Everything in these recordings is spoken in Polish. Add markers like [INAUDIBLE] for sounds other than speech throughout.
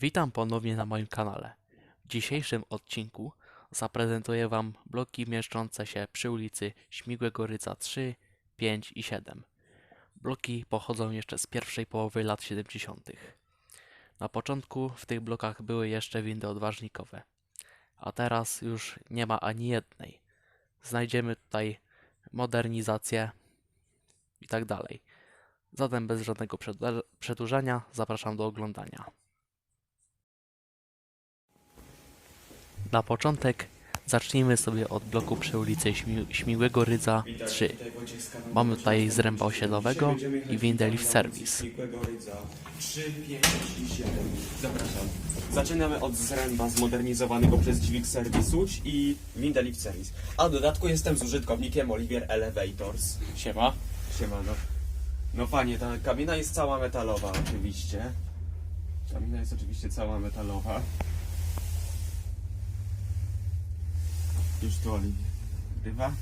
Witam ponownie na moim kanale. W dzisiejszym odcinku zaprezentuję Wam bloki mieszczące się przy ulicy Śmigłego Rydza 3, 5 i 7. Bloki pochodzą jeszcze z pierwszej połowy lat 70. Na początku w tych blokach były jeszcze windy odważnikowe, a teraz już nie ma ani jednej. Znajdziemy tutaj modernizację i tak dalej. Zatem bez żadnego przedłuża- przedłużania zapraszam do oglądania. Na początek zacznijmy sobie od bloku przy ulicy Śmi Śmigłego Rydza 3. Mamy tutaj zręba osiedlowego i windę lift service. 3, 5 i 7. Zapraszam. Zaczynamy od zręba zmodernizowanego przez dźwig serwis Łódź i windę lift service. A w dodatku jestem z użytkownikiem Olivier Elevators. Siema. Siemano. No panie, ta kabina jest cała metalowa oczywiście. Kabina jest oczywiście cała metalowa. Już Oliwier nagrywa.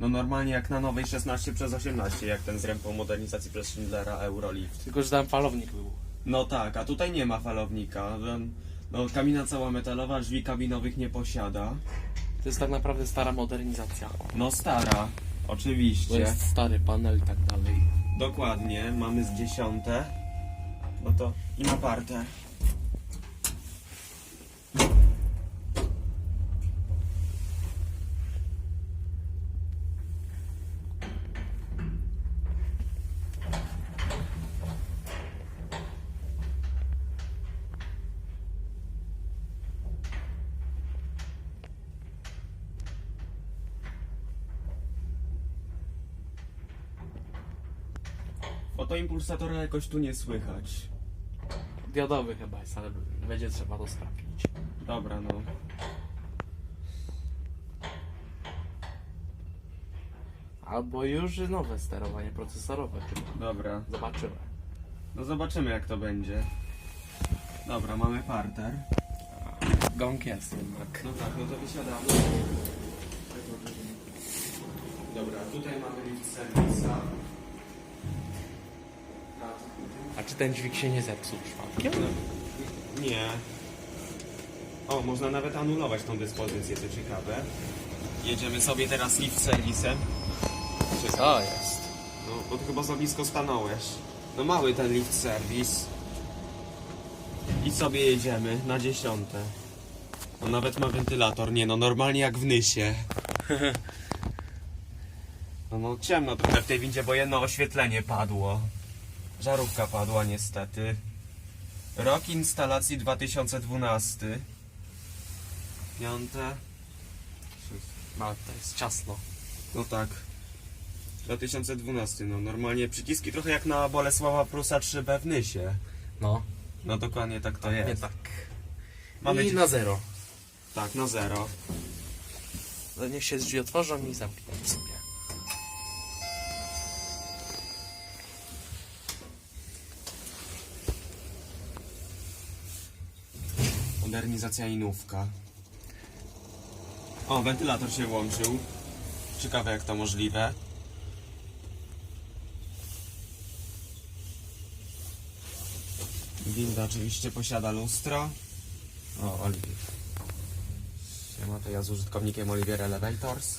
No normalnie jak na nowej 16 przez 18, jak ten zręb po modernizacji przez Schindlera Eurolift. Tylko, że tam falownik był. No tak, a tutaj nie ma falownika. No kabina cała metalowa, drzwi kabinowych nie posiada. To jest tak naprawdę stara modernizacja. No stara, oczywiście. Bo jest stary panel i tak dalej. Dokładnie, mamy z dziesiąte. No to i ma partę. Fotoimpulsatora jakoś tu nie słychać. Diodowy chyba jest, ale będzie trzeba to sprawdzić. Dobra, no. Albo już nowe sterowanie procesorowe chyba. Dobra. Zobaczymy. No zobaczymy jak to będzie. Dobra, mamy parter. Gąk jest jednak. No tak, no to wysiadamy. Dobra, tutaj mamy lift servisa. A czy ten dźwig się nie zepsuł przypadkiem? No, nie. O, można nawet anulować tą dyspozycję, to ciekawe. Jedziemy sobie teraz lift serwisem. Czekaj. Co jest? No, bo ty chyba za blisko stanąłeś. No mały ten lift serwis. I sobie jedziemy na dziesiąte. No nawet ma wentylator, nie no, normalnie jak w Nysie. [LAUGHS] No, no ciemno trochę w tej windzie, bo jedno oświetlenie padło. Żarówka padła niestety. Rok instalacji 2012. Piąte. Ma, to jest ciasno. No tak. 2012, no normalnie przyciski trochę jak na Bolesława Prusa 3B w Nysie. No, No dokładnie tak to jest. nie tak. Mamy I na zero. Tak, na zero. No niech się drzwi otworzą i zamkną sobie. Modernizacja inówka. O, wentylator się włączył. Ciekawe jak to możliwe. Winda oczywiście posiada lustro. O, Oliwier. Siema, to ja z użytkownikiem Olivier Elevators.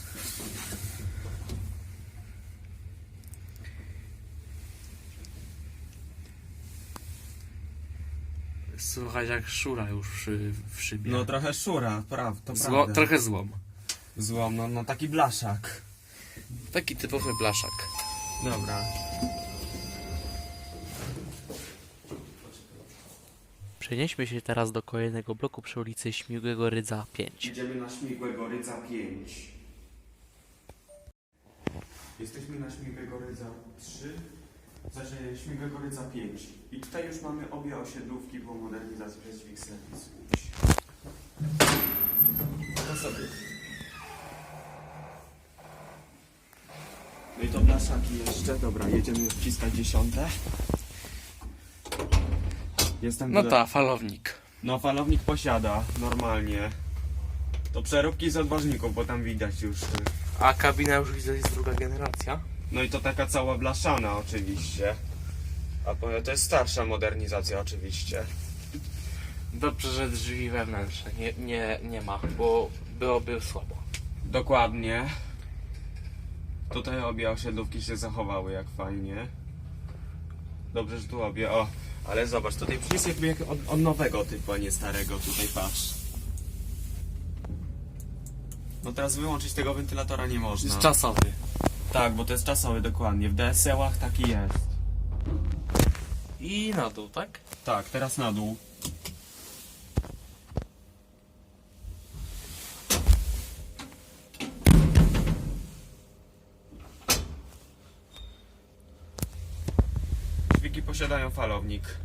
Słychać jak szura już w, w szybie. No trochę szura, praw, to Zło, prawda. trochę złom. Złom, no, no taki blaszak. Taki typowy blaszak. Dobra. Przenieśmy się teraz do kolejnego bloku przy ulicy Śmigłego Rydza 5. Idziemy na Śmigłego Rydza 5. Jesteśmy na Śmigłego Rydza 3, zaś Śmigłego Rydza 5. I tutaj już mamy obie osiedlówki po modernizacji przez dźwig serwis Łódź. To sobie. No i to blaszaki jeszcze. Dobra, jedziemy już wciskać dziesiąte. Jestem No tutaj- ta, falownik. no, falownik posiada, normalnie. To przeróbki z odważników, bo tam widać już. y, A kabina już widzę jest druga generacja. No i to taka cała blaszana oczywiście. A po- to jest starsza modernizacja oczywiście. Dobrze, że drzwi wewnętrzne nie, nie, nie ma, bo byłoby słabo. Dokładnie. Tutaj obie osiedlówki się zachowały jak fajnie. Dobrze, że tu obie. O, ale zobacz, tutaj jest jakby jak od, od nowego typu, a nie starego. Tutaj patrz. No teraz wyłączyć tego wentylatora nie można. Jest czasowy. Tak, bo to jest czasowy dokładnie. W DSL-ach taki jest. I na dół, tak? Tak, teraz na dół. Dźwigi posiadają falownik.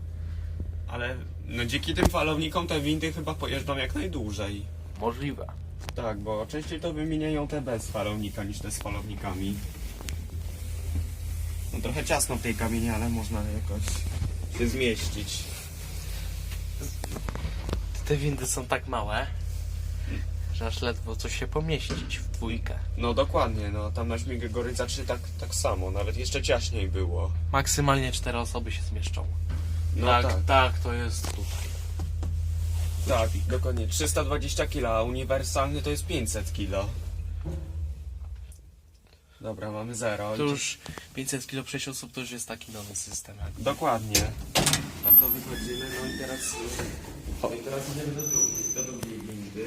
Ale no dzięki tym falownikom te windy chyba pojeżdżą jak najdłużej. Możliwe. Tak, bo częściej to wymieniają te bez falownika niż te z falownikami. No trochę ciasno w tej kabinie, ale można jakoś się zmieścić. Te windy są tak małe, że aż ledwo coś się pomieścić w dwójkę. No dokładnie, no tam na śmigę Goryca 3 tak, tak samo, nawet jeszcze ciaśniej było. Maksymalnie cztery osoby się zmieszczą. No tak, tak, tak, to jest tutaj. Tak, dokładnie. 320 kg, a uniwersalny to jest 500 kg. Dobra, mamy zero. To już 500 kg 6 osób to już jest taki nowy system. Dokładnie. Tam to wychodzimy, no i teraz... No i teraz idziemy do drugiej, do drugiej windy.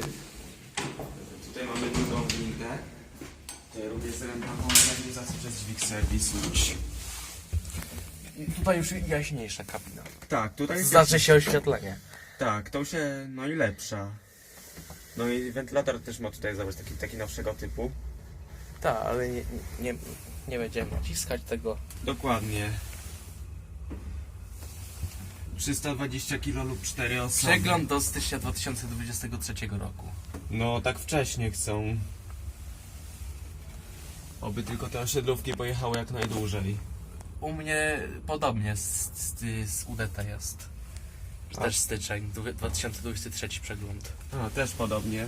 Tutaj mamy drugą windę. Tutaj również zrębna modernizacja przez Dźwig Service Łódź. Tutaj już jaśniejsza kabina. Tak, tutaj jest... Znaczy się oświetlenie. Tak, to się no i lepsza. No i wentylator też ma tutaj zobacz taki, taki nowszego typu. Tak, ale nie, nie, nie będziemy naciskać tego. Dokładnie. 320 kg lub 4 osoby. Przegląd do stycznia 2023 roku. No tak wcześnie chcą. Oby tylko te osiedlówki pojechały jak najdłużej. U mnie podobnie z, z, z UDT jest. A. Też styczeń, dwu- 2023 przegląd. A, też podobnie.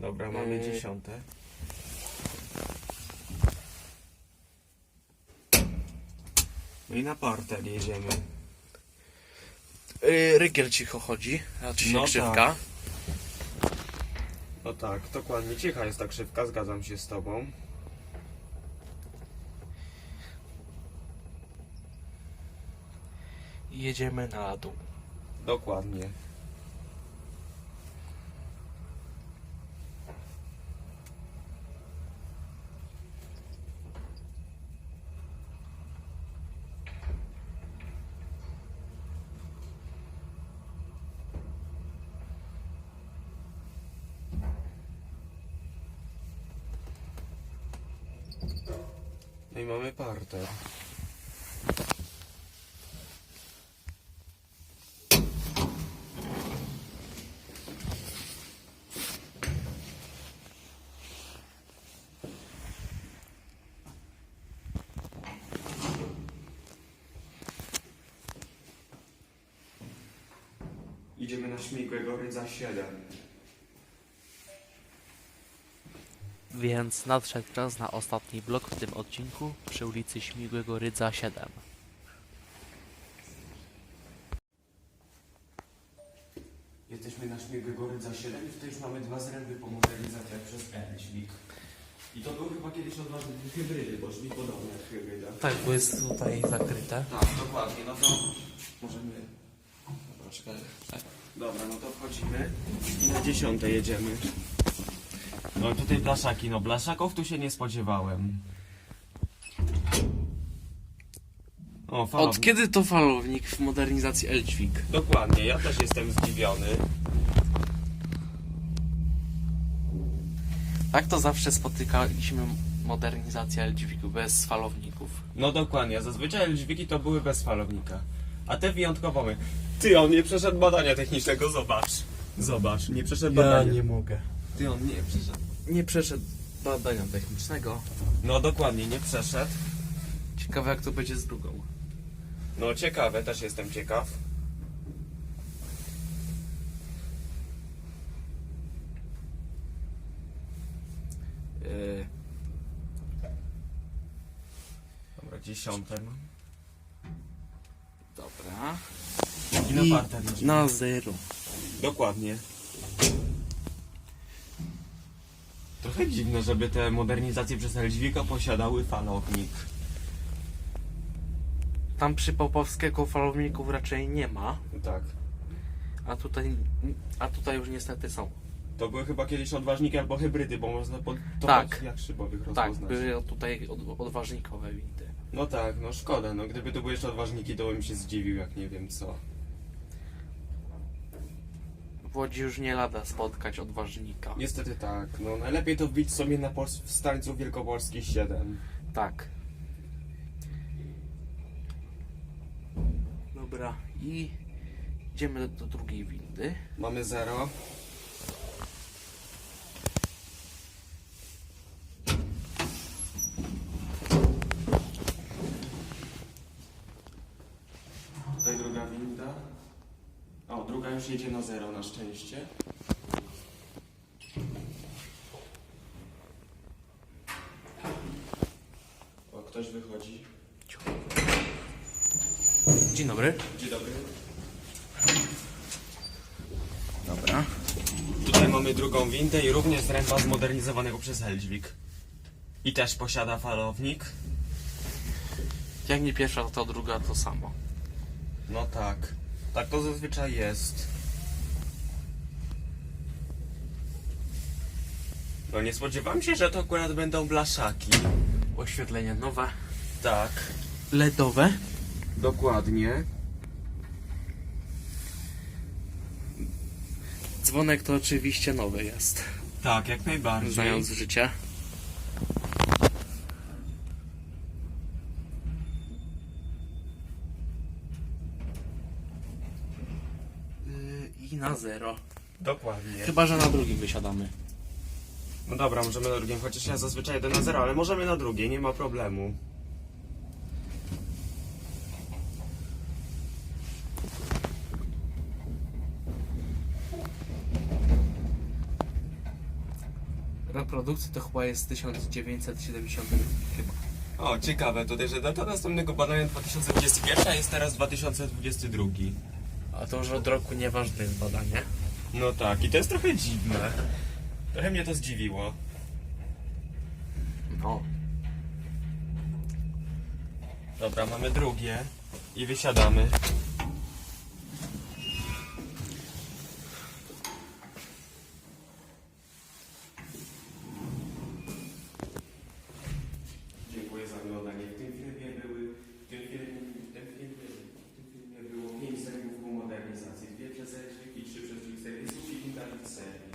Dobra, mamy Yy. dziesiąte. No i na parter jedziemy. Yy, rygiel cicho chodzi, znaczy się No krzywka. tak. No tak, dokładnie. Cicha jest ta krzywka, zgadzam się z tobą. Jedziemy na dół. Dokładnie. I mamy parter. Idziemy na śmigłego rydza 7. Więc nadszedł czas na ostatni blok w tym odcinku przy ulicy Śmigłego Rydza 7. Jesteśmy na śmigłego rydza 7 i tutaj już mamy dwa zręby po modernizacjach przez N-dźwig. I to był chyba kiedyś odważny hybrydy, bo dźwig podobny jak hybryda. Tak, bo jest tutaj zakryte. Tak, dokładnie, no to możemy... Dobra, czekaj. Dobra, no to wchodzimy i na dziesiąte jedziemy. No i tutaj blaszaki, no blaszaków tu się nie spodziewałem. O, Od kiedy to falownik w modernizacji L-dźwig? Dokładnie, ja też jestem zdziwiony. Tak to zawsze spotykaliśmy modernizację L-dźwigu bez falowników. No dokładnie, zazwyczaj dźwigi to były bez falownika. A te wyjątkowo my. Ty, on nie przeszedł badania technicznego, zobacz. Zobacz, nie przeszedł badania. mogę. Ty, on nie przeszedł nie przeszedł badania technicznego. No dokładnie, nie przeszedł. Ciekawe jak to będzie z drugą. No ciekawe, też jestem ciekaw. Yy. Dobra, dziesiąte mam. Dobra. I na I Na zero. Dokładnie. Trochę dziwne, żeby te modernizacje przez Elźwika posiadały falownik. Tam przy Popowskiego falowników raczej nie ma, Tak. a tutaj, a tutaj już niestety są. To były chyba kiedyś odważniki albo hybrydy, bo można pod to Tak. jak szybowych Tak, rozpoznać. były tutaj od, odważnikowe windy. No tak, no szkoda, no gdyby to były jeszcze odważniki, to bym się zdziwił, jak nie wiem co. W Łodzi już nie lada spotkać odważnika. Niestety tak, no najlepiej to wbić sobie na Pols- w stańcu Wielkopolskich 7. Tak. Dobra, i idziemy do, do drugiej windy. Mamy 0. Tutaj druga winda. Jedzie na 0 na szczęście. O, ktoś wychodzi. Dzień dobry. Dzień dobry. Dobra. Tutaj mamy drugą windę i również z ręba zmodernizowanego przez Helźwik. I też posiada falownik. Jak nie pierwsza, to druga to samo. No tak. Tak to zazwyczaj jest. No nie spodziewam się, że to akurat będą blaszaki. Oświetlenie nowe. Tak. LEDowe. Dokładnie. Dzwonek to oczywiście nowy jest. Tak, jak najbardziej. Znając życie. Yy, I na zero. Dokładnie. Chyba, że na drugim wysiadamy. No dobra, możemy na drugim, chociaż ja zazwyczaj jedę na zero, ale możemy na drugie, nie ma problemu. Reprodukcja to chyba jest 1970 chyba. O, ciekawe tutaj, że data następnego badania 2021, a jest teraz 2022. A to już od roku nieważne jest badanie. No tak, i to jest trochę dziwne. Trochę mnie to zdziwiło. No. Dobra, mamy drugie i wysiadamy. Dziękuję za oglądanie. W tym filmie były, w tym filmie, w tym filmie, w tym filmie było 5 zerków modernizacji, 2 przez Elżbik i 3 przez Wixerisów i kilka serii.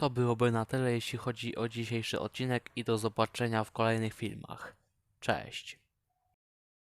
To byłoby na tyle, jeśli chodzi o dzisiejszy odcinek i do zobaczenia w kolejnych filmach. Cześć.